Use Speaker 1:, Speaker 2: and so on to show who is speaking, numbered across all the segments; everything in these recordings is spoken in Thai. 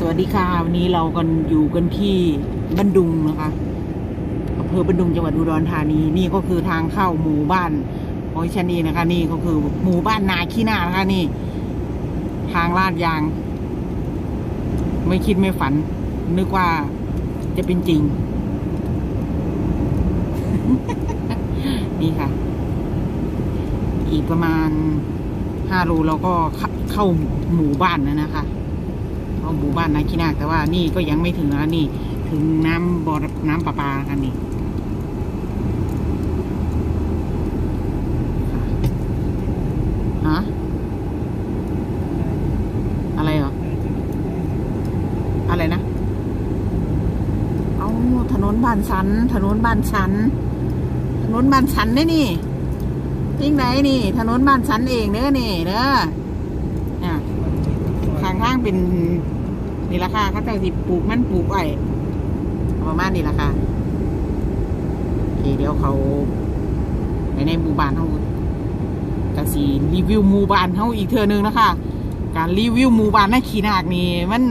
Speaker 1: สวัสดีค่ะ วันนี้เรากันอยู่กันที่บันดุงนะคะอำเภอบันดุงจังหวัดอุดรธานีนี่ก็คือทางเข้าหมู่บ้านของดิฉันเองนะคะ นี่ก็คือหมู่บ้านนาขี้นานะคะนี่ ทางลาดยาง ไม่คิดไม่ฝัน นึกว่าจะเป็นจริง นี่ค่ะ อีกประมาณห้าโลเราก็เข้าเข้าหมู่บ้านแล้วนะคะ เข้าหมู่บ้านนาคินาแต่ว่านี่ก็ยังไม่ถึงนะนี่ ถึงน้ำบ่อน้ำประปากันนี่ฮะอะไรเหรอ อะไรนะ เอาถนนบ้านฉัน ถนนบ้านฉัน ถนนบ้านฉันนี่นี่ยิ่งไหนนี่ ถนนบ้านฉันเองเด้อนี่เด้ออะข้างข้างเป็น นี่ราคาเขาจะสิปลูกมันปลูกไว้ประมาณนี้ราคาโอเคเดี๋ยวเขาไปในหมู่บ้านเขาจะสีรีวิวหมู่บ้านเขาอีกเทอนึงนะคะ การรีวิวหมู่บ้านในขีนาดนี่มัน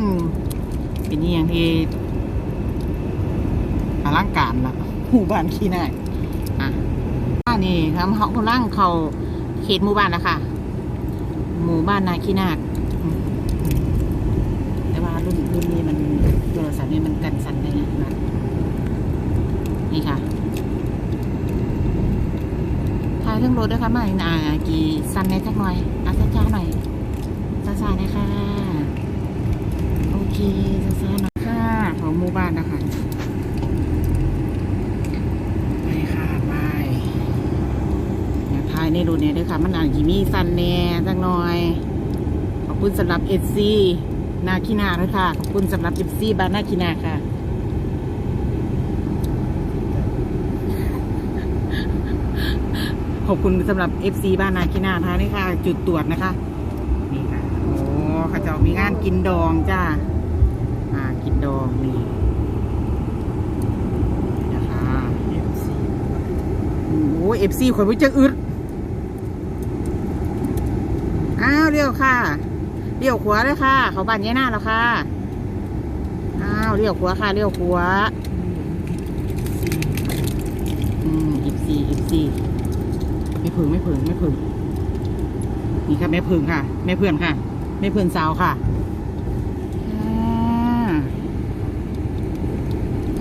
Speaker 1: เป็นอย่างที่อลังการละหมู่บ้านขีนาดอะนี่ครับเขากำลังเขาเขตหมู่บ้านนะคะหมู่บ้านนาขีนาดอืมแต่ว่ารุ่นรุ่นนี้มันโทรศัพท์นี่มัน กันสั่นได้นะนะนี่ค่ะถ่ายทั้งรถด้วยค่ะมาอ่ากี่สั่นในสักหน่อยอะช้าๆหน่อยซาซาๆนะคะโอเคซาซาๆหน่อยค่ะของหมู่บ้านนะคะไปค่ะไปอย่าทายในรูเนี่ยด้วยค่ะ มันอ่าจจะมีสันแน่จังหน่อยขอบคุณสำหรับเอซี นาคินาด้วยค่ะ ขอบคุณสำหรับเอซีบ้านนาคินาค่ะ ขอบคุณสำหรับ FC บ้านนาคินาท่านี่ค่ะ จุดตรวจนะคะ นี่ค่ะ โอ้เขาจะมีงานกินดองจ้า อ่า กินดองนี่นะคะโอ้เอฟซีคนวิจักอึดอ้าวเรียวค่ะ เรียวขวาเลยค่ะ เขาบ้านยายหน้าแล้วค่ะ อ้าวเรียวขวาค่ะเรียวขวาอืมเอฟซีเอฟซีไม่ผึงไม่ผึงไม่ผึงนี่ค่ะแม่พึงค่ะแม่เพื่อนค่ะแม่เพื่อนสาวค่ะอ่า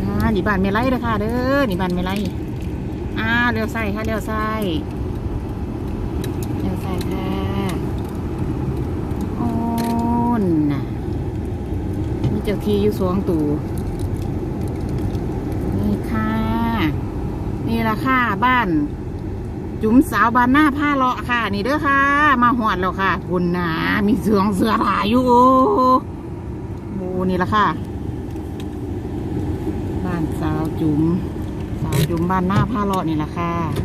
Speaker 1: อ่านี่บ้านไม่ไรเด้อค่ะเด้อนี่บ้านไม่ไรอ่าเลี้ยวซ้ายค่ะเลี้ยวซ้ยเลี้ยวซ้ายค่ะโอ้นน่ะนี่ เจ้าที่อยู่สวงตู่นี่ค่ะนี่ละค่ะบ้าน จุ๋มสาวบ้านหน้าผ้าเลาะค่ะ นี่เด้อค่ะ มาหอดแล้วค่ะคุณนามีเสืองเสือหลายอยู่โอ้นี่ละค่ะ บ้านสาวจุ๋มสาวจุ๋มบ้านหน้าผ้าเลาะนี่ละค่ะ